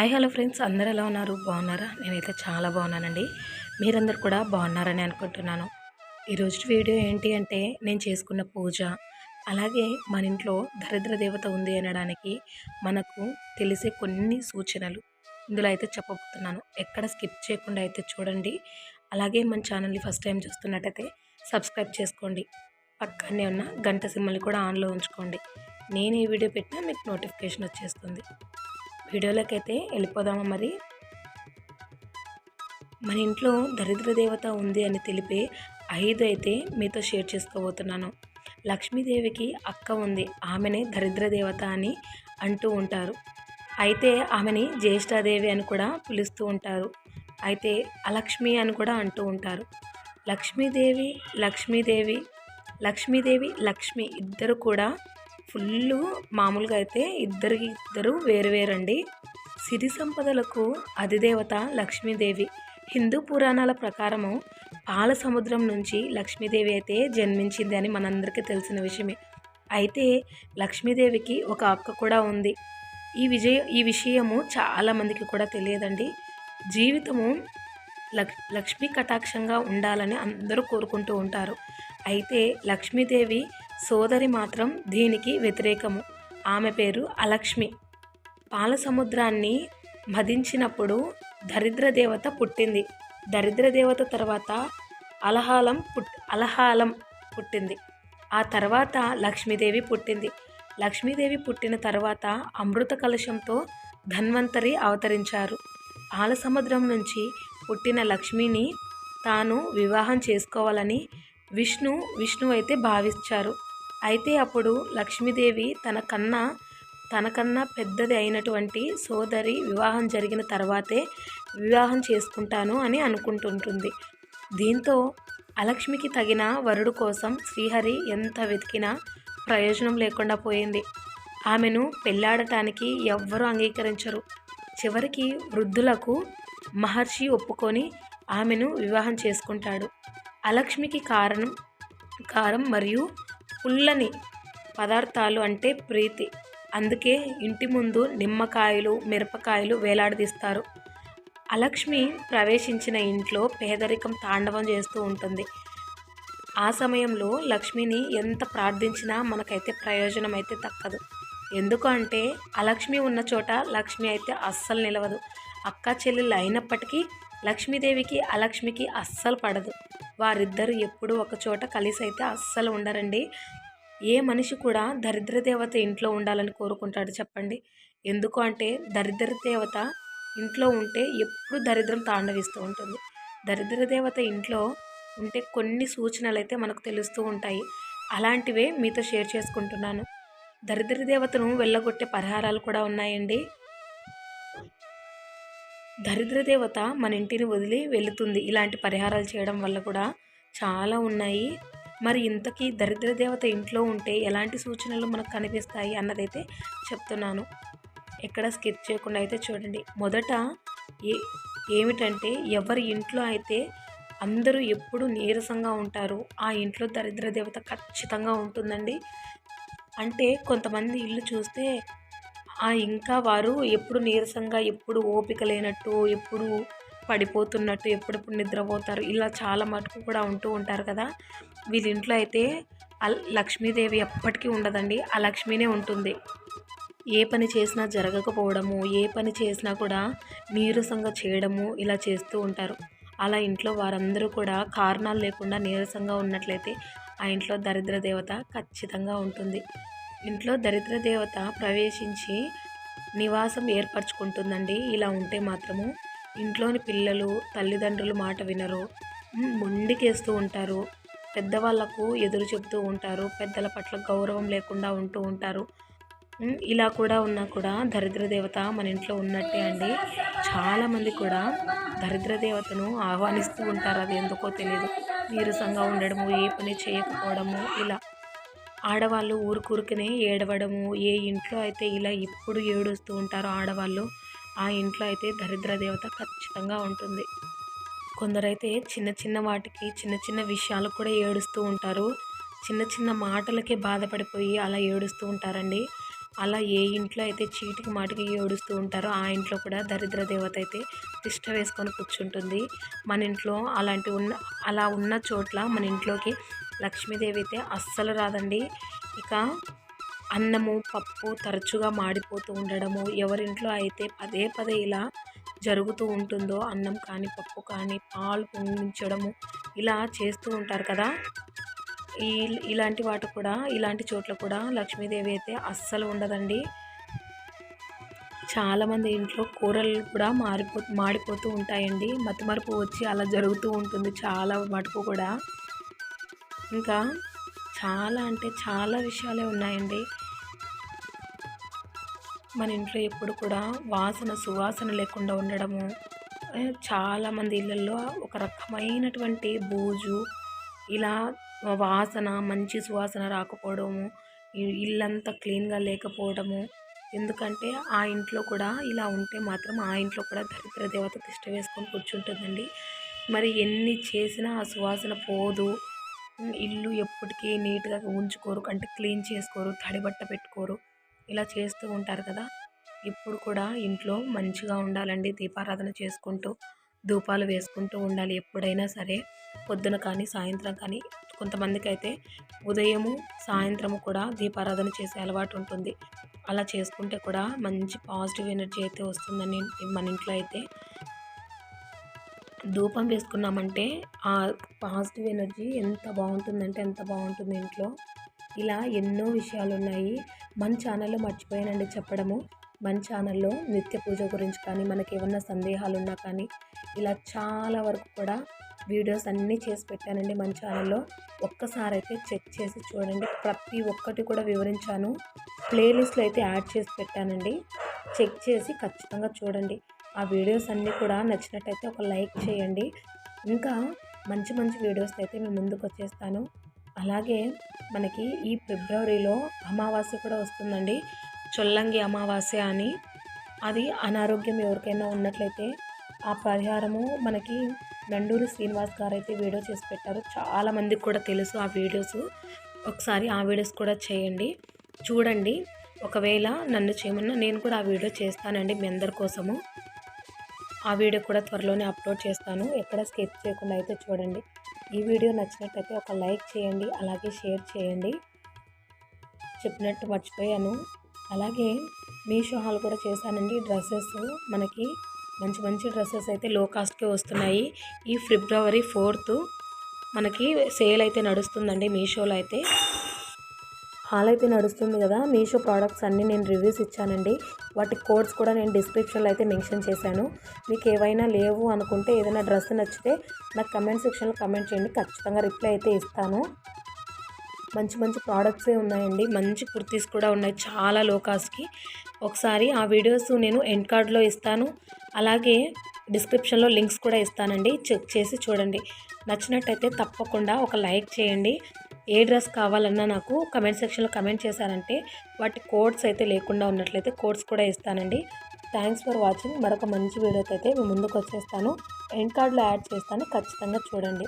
Hi hello friends. అందరు ఎలా ఉన్నారు? బాగున్నారా? నేనైతే చాలా బాగున్నానండి. మీరందరూ కూడా బాగున్నారని అనుకుంటున్నాను. ఈరోజు వీడియో ఏంటి అంటే నేను చేసుకున్న పూజ. అలాగే మన ఇంట్లో దరిద్ర దేవత ఉంది అనడానికి మనకు తెలిసే కొన్ని సూచనలు ఇందులో అయితే చెప్పబోతున్నాను. ఎక్కడ స్కిప్ చేయకుండా అయితే చూడండి. అలాగే మన ఛానల్ని ఫస్ట్ టైం చూస్తున్నట్టయితే సబ్స్క్రైబ్ చేసుకోండి. పక్కనే ఉన్న గంట సిమ్మల్ని కూడా ఆన్లో ఉంచుకోండి. నేను ఈ వీడియో పెట్టినా మీకు నోటిఫికేషన్ వచ్చేస్తుంది. వీడియోలోకి అయితే వెళ్ళిపోదామా మరి? మన ఇంట్లో దరిద్ర దేవత ఉంది అని తెలిపే ఐదు అయితే మీతో షేర్ చేసుకోబోతున్నాను. లక్ష్మీదేవికి అక్క ఉంది. ఆమెనే దరిద్ర దేవత అని అంటూ ఉంటారు. అయితే ఆమెని జ్యేష్ఠాదేవి అని కూడా పిలుస్తూ ఉంటారు. అయితే అలక్ష్మి అని కూడా అంటూ ఉంటారు. లక్ష్మీదేవి లక్ష్మీదేవి లక్ష్మీదేవి లక్ష్మి ఇద్దరు కూడా ఫుల్ మామూలుగా అయితే ఇద్దరికి ఇద్దరు వేరువేరండి సిరి సంపదలకు అధిదేవత లక్ష్మీదేవి. హిందూ పురాణాల ప్రకారము పాల సముద్రం నుంచి లక్ష్మీదేవి అయితే జన్మించింది అని మనందరికీ తెలిసిన విషయమే. అయితే లక్ష్మీదేవికి ఒక అక్క కూడా ఉంది. ఈ విజయ ఈ విషయము చాలామందికి కూడా తెలియదండి. జీవితము లక్ లక్ష్మీ కటాక్షంగా ఉండాలని అందరూ కోరుకుంటూ ఉంటారు. అయితే లక్ష్మీదేవి సోదరి మాత్రం దీనికి వ్యతిరేకము. ఆమె పేరు అలక్ష్మి. పాల సముద్రాన్ని మదించినప్పుడు దరిద్ర దేవత పుట్టింది. దరిద్ర దేవత తర్వాత అలహాలం పుట్ అలహాలం పుట్టింది. ఆ తర్వాత లక్ష్మీదేవి పుట్టింది. లక్ష్మీదేవి పుట్టిన తర్వాత అమృత కలశంతో ధన్వంతరి అవతరించారు. ఆలసముద్రం నుంచి పుట్టిన లక్ష్మిని తాను వివాహం చేసుకోవాలని విష్ణు విష్ణు అయితే భావించారు. అయితే అప్పుడు లక్ష్మీదేవి తన కన్నా తనకన్నా పెద్దది అయినటువంటి సోదరి వివాహం జరిగిన తర్వాతే వివాహం చేసుకుంటాను అని అనుకుంటుంటుంది. దీంతో అలక్ష్మికి తగిన వరుడు కోసం శ్రీహరి ఎంత వెతికినా ప్రయోజనం లేకుండా పోయింది. ఆమెను పెళ్ళాడటానికి ఎవ్వరూ అంగీకరించరు. చివరికి వృద్ధులకు మహర్షి ఒప్పుకొని ఆమెను వివాహం చేసుకుంటాడు. అలక్ష్మికి కారణం కారం మరియు పుల్లని పదార్థాలు అంటే ప్రీతి. అందుకే ఇంటి ముందు నిమ్మకాయలు మిరపకాయలు వేలాడదీస్తారు. అలక్ష్మి ప్రవేశించిన ఇంట్లో పేదరికం తాండవం చేస్తూ ఉంటుంది. ఆ సమయంలో లక్ష్మిని ఎంత ప్రార్థించినా మనకైతే ప్రయోజనం అయితే తక్కదు. ఎందుకు అంటే అలక్ష్మి ఉన్న చోట లక్ష్మి అయితే అస్సలు నిలవదు. అక్క చెల్లెలు అయినప్పటికీ లక్ష్మీదేవికి అలక్ష్మికి అస్సలు పడదు. వారిద్దరు ఎప్పుడు ఒక చోట కలిసి అయితే అస్సలు ఉండరండి. ఏ మనిషి కూడా దరిద్ర దేవత ఇంట్లో ఉండాలని కోరుకుంటాడు చెప్పండి. ఎందుకు అంటే దరిద్ర దేవత ఇంట్లో ఉంటే ఎప్పుడు దరిద్రం తాండవిస్తూ ఉంటుంది. దరిద్ర దేవత ఇంట్లో ఉంటే కొన్ని సూచనలు అయితే మనకు తెలుస్తూ ఉంటాయి. అలాంటివే మీతో షేర్ చేసుకుంటున్నాను. దరిద్ర దేవతను వెళ్ళగొట్టే పరిహారాలు కూడా ఉన్నాయండి. దరిద్ర దేవత మన ఇంటిని వదిలి వెళుతుంది. ఇలాంటి పరిహారాలు చేయడం వల్ల కూడా చాలా ఉన్నాయి. మరి ఇంతకీ దరిద్ర దేవత ఇంట్లో ఉంటే ఎలాంటి సూచనలు మనకు కనిపిస్తాయి అన్నదైతే చెప్తున్నాను. ఎక్కడ స్కిప్ చేయకుండా అయితే చూడండి. మొదట ఏ ఏమిటంటే ఎవరి ఇంట్లో అయితే అందరూ ఎప్పుడు నీరసంగా ఉంటారు ఆ ఇంట్లో దరిద్ర దేవత ఖచ్చితంగా ఉంటుందండి. అంటే కొంతమంది ఇల్లు చూస్తే ఇంకా వారు ఎప్పుడు నీరసంగా ఎప్పుడు ఓపిక లేనట్టు ఎప్పుడు పడిపోతున్నట్టు ఎప్పుడెప్పుడు నిద్రపోతారు ఇలా చాలా మటుకు కూడా ఉంటూ ఉంటారు కదా. వీళ్ళ ఇంట్లో అయితే లక్ష్మీదేవి ఎప్పటికీ ఉండదండి. ఆ లక్ష్మీనే ఉంటుంది. ఏ పని చేసినా జరగకపోవడము ఏ పని చేసినా కూడా నీరసంగా చేయడము ఇలా చేస్తూ ఉంటారు. అలా ఇంట్లో వారందరూ కూడా కారణాలు లేకుండా నీరసంగా ఉన్నట్లయితే ఆ ఇంట్లో దరిద్ర దేవత ఖచ్చితంగా ఉంటుంది. ఇంట్లో దరిద్ర దేవత ప్రవేశించి నివాసం ఏర్పరచుకుంటుందండి. ఇలా ఉంటే మాత్రము ఇంట్లోని పిల్లలు తల్లిదండ్రులు మాట వినరు. మొండికేస్తూ ఉంటారు. పెద్దవాళ్ళకు ఎదురు చెబుతూ ఉంటారు. పెద్దల పట్ల గౌరవం లేకుండా ఉంటూ ఉంటారు. ఇలా కూడా ఉన్నా కూడా దరిద్ర దేవత మన ఇంట్లో ఉన్నట్టే అండి. చాలామంది కూడా దరిద్ర దేవతను ఆహ్వానిస్తూ ఉంటారు. అది ఎందుకో తెలియదు నీరసంగా ఉండడము ఏ పని చేయకపోవడము ఇలా ఆడవాళ్ళు ఊరుకూరుకునే ఏడవడము ఏ ఇంట్లో అయితే ఇలా ఎప్పుడు ఏడుస్తూ ఉంటారో ఆడవాళ్ళు ఆ ఇంట్లో అయితే దరిద్ర దేవత ఖచ్చితంగా ఉంటుంది. కొందరైతే చిన్న చిన్న వాటికి చిన్న చిన్న విషయాలకు కూడా ఏడుస్తూ ఉంటారు. చిన్న చిన్న మాటలకే బాధపడిపోయి అలా ఏడుస్తూ ఉంటారండి. అలా ఏ ఇంట్లో అయితే చీటికి మాటికి ఏడుస్తూ ఉంటారో ఆ ఇంట్లో కూడా దరిద్ర దేవత అయితే తిష్ట వేసుకొని కూర్చుంటుంది. మన ఇంట్లో అలాంటి ఉన్న అలా ఉన్న చోట్ల మన ఇంట్లోకి లక్ష్మీదేవి అయితే అస్సలు రాదండి. ఇక అన్నము పప్పు తరచుగా మాడిపోతూ ఉండడము ఎవరింట్లో అయితే పదే పదే ఇలా జరుగుతూ ఉంటుందో అన్నం కానీ పప్పు కానీ పాలు పొంగించడము ఇలా చేస్తూ ఉంటారు కదా. ఈ ఇలాంటి వాటి కూడా ఇలాంటి చోట్ల కూడా లక్ష్మీదేవి అయితే అస్సలు ఉండదండి. చాలామంది ఇంట్లో కూరలు కూడా మారిపో మాడిపోతూ ఉంటాయండి. మతిమరుపు వచ్చి అలా జరుగుతూ ఉంటుంది. చాలా మటుకు కూడా ఇంకా చాలా అంటే చాలా విషయాలే ఉన్నాయండి. మన ఇంట్లో ఎప్పుడు కూడా వాసన సువాసన లేకుండా ఉండడము చాలామంది ఇళ్ళల్లో ఒక రకమైనటువంటి బూజు ఇలా వాసన మంచి సువాసన రాకపోవడము ఇల్లంతా క్లీన్గా లేకపోవడము. ఎందుకంటే ఆ ఇంట్లో కూడా ఇలా ఉంటే మాత్రం ఆ ఇంట్లో కూడా దరిద్ర దేవత తిష్ట వేసుకొని కూర్చుంటుందండి. మరి ఎన్ని చేసినా ఆ సువాసన పోదు. ఇల్లు ఎప్పటికీ నీట్గా ఉంచుకోరు అంటే క్లీన్ చేసుకోరు తడిబట్ట పెట్టుకోరు. ఇలా చేస్తూ ఉంటారు కదా. ఇప్పుడు కూడా ఇంట్లో మంచిగా ఉండాలండి. దీపారాధన చేసుకుంటూ ధూపాలు వేసుకుంటూ ఉండాలి ఎప్పుడైనా సరే. పొద్దున కానీ సాయంత్రం కానీ కొంతమందికి అయితే ఉదయము సాయంత్రము కూడా దీపారాధన చేసే అలవాటు ఉంటుంది. అలా చేసుకుంటే కూడా మంచి పాజిటివ్ ఎనర్జీ అయితే వస్తుందని మన ఇంట్లో అయితే ధూపం వేసుకున్నామంటే ఆ పాజిటివ్ ఎనర్జీ ఎంత బాగుంటుందంటే ఎంత బాగుంటుంది ఇంట్లో. ఇలా ఎన్నో విషయాలు ఉన్నాయి మన ఛానల్లో మర్చిపోయానండి చెప్పడము. మన ఛానల్లో నిత్య పూజ గురించి కానీ మనకి ఏమన్నా సందేహాలు ఉన్నా కానీ ఇలా చాలా వరకు కూడా వీడియోస్ అన్నీ చేసి పెట్టానండి మన ఛానల్లో. ఒక్కసారి అయితే చెక్ చేసి చూడండి. ప్రతి ఒక్కటి కూడా వివరించాను. ప్లేలిస్ట్లో అయితే యాడ్ చేసి పెట్టానండి. చెక్ చేసి ఖచ్చితంగా చూడండి. ఆ వీడియోస్ అన్నీ కూడా నచ్చినట్టయితే ఒక లైక్ చేయండి. ఇంకా మంచి మంచి వీడియోస్ అయితే మేము ముందుకు వచ్చేస్తాను. అలాగే మనకి ఈ ఫిబ్రవరిలో అమావాస్య కూడా వస్తుందండి. చొల్లంగి అమావాస్య అని. అది అనారోగ్యం ఎవరికైనా ఉన్నట్లయితే ఆ పరిహారము మనకి నండూరు శ్రీనివాస్ గారు అయితే వీడియో చేసి పెట్టారు. చాలామందికి కూడా తెలుసు ఆ వీడియోస్. ఒకసారి ఆ వీడియోస్ కూడా చేయండి. చూడండి. ఒకవేళ నన్ను చేయమన్నా నేను కూడా ఆ వీడియో చేస్తానండి మీ అందరి కోసము. ఆ వీడియో కూడా త్వరలోనే అప్లోడ్ చేస్తాను. ఎక్కడ స్కిప్ చేయకుండా అయితే చూడండి. ఈ వీడియో నచ్చినట్టయితే ఒక లైక్ చేయండి. అలాగే షేర్ చేయండి. చెప్పినట్టు మర్చిపోయాను. అలాగే మీషో హాల్ కూడా చేశానండి. డ్రెస్సెస్ మనకి మంచి మంచి డ్రెస్సెస్ అయితే లో కాస్ట్కే వస్తున్నాయి. ఈ ఫిబ్రవరి ఫోర్త్ మనకి సేల్ అయితే నడుస్తుందండి మీషోలో అయితే. హాల్ అయితే నడుస్తుంది కదా. మీషో ప్రోడక్ట్స్ అన్నీ నేను రివ్యూస్ ఇచ్చానండి. వాటి కోడ్స్ కూడా నేను డిస్క్రిప్షన్లో అయితే మెన్షన్ చేశాను. మీకు ఏవైనా లేవు అనుకుంటే ఏదైనా డ్రెస్ నచ్చితే నాకు కమెంట్ సెక్షన్లో కమెంట్ చేయండి. ఖచ్చితంగా రిప్లై అయితే ఇస్తాను. మంచి మంచి ప్రోడక్ట్సే ఉన్నాయండి. మంచి కుర్తీస్ కూడా ఉన్నాయి చాలా లో కాస్ట్కి ఒకసారి ఆ వీడియోస్ నేను ఎండ్ కార్డ్లో ఇస్తాను. అలాగే డిస్క్రిప్షన్లో లింక్స్ కూడా ఇస్తానండి. చెక్ చేసి చూడండి. నచ్చినట్టయితే తప్పకుండా ఒక లైక్ చేయండి. ఏ డ్రెస్ కావాలన్నా నాకు కమెంట్ సెక్షన్లో కమెంట్ చేశారంటే వాటి కోడ్స్ అయితే లేకుండా ఉన్నట్లయితే కోడ్స్ కూడా ఇస్తానండి. Thanks for watching. మరొక మంచి వీడియోతో అయితే మేము ముందుకు వచ్చేస్తాను. ఎండ్ కార్డ్లో యాడ్ చేస్తాను. ఖచ్చితంగా చూడండి.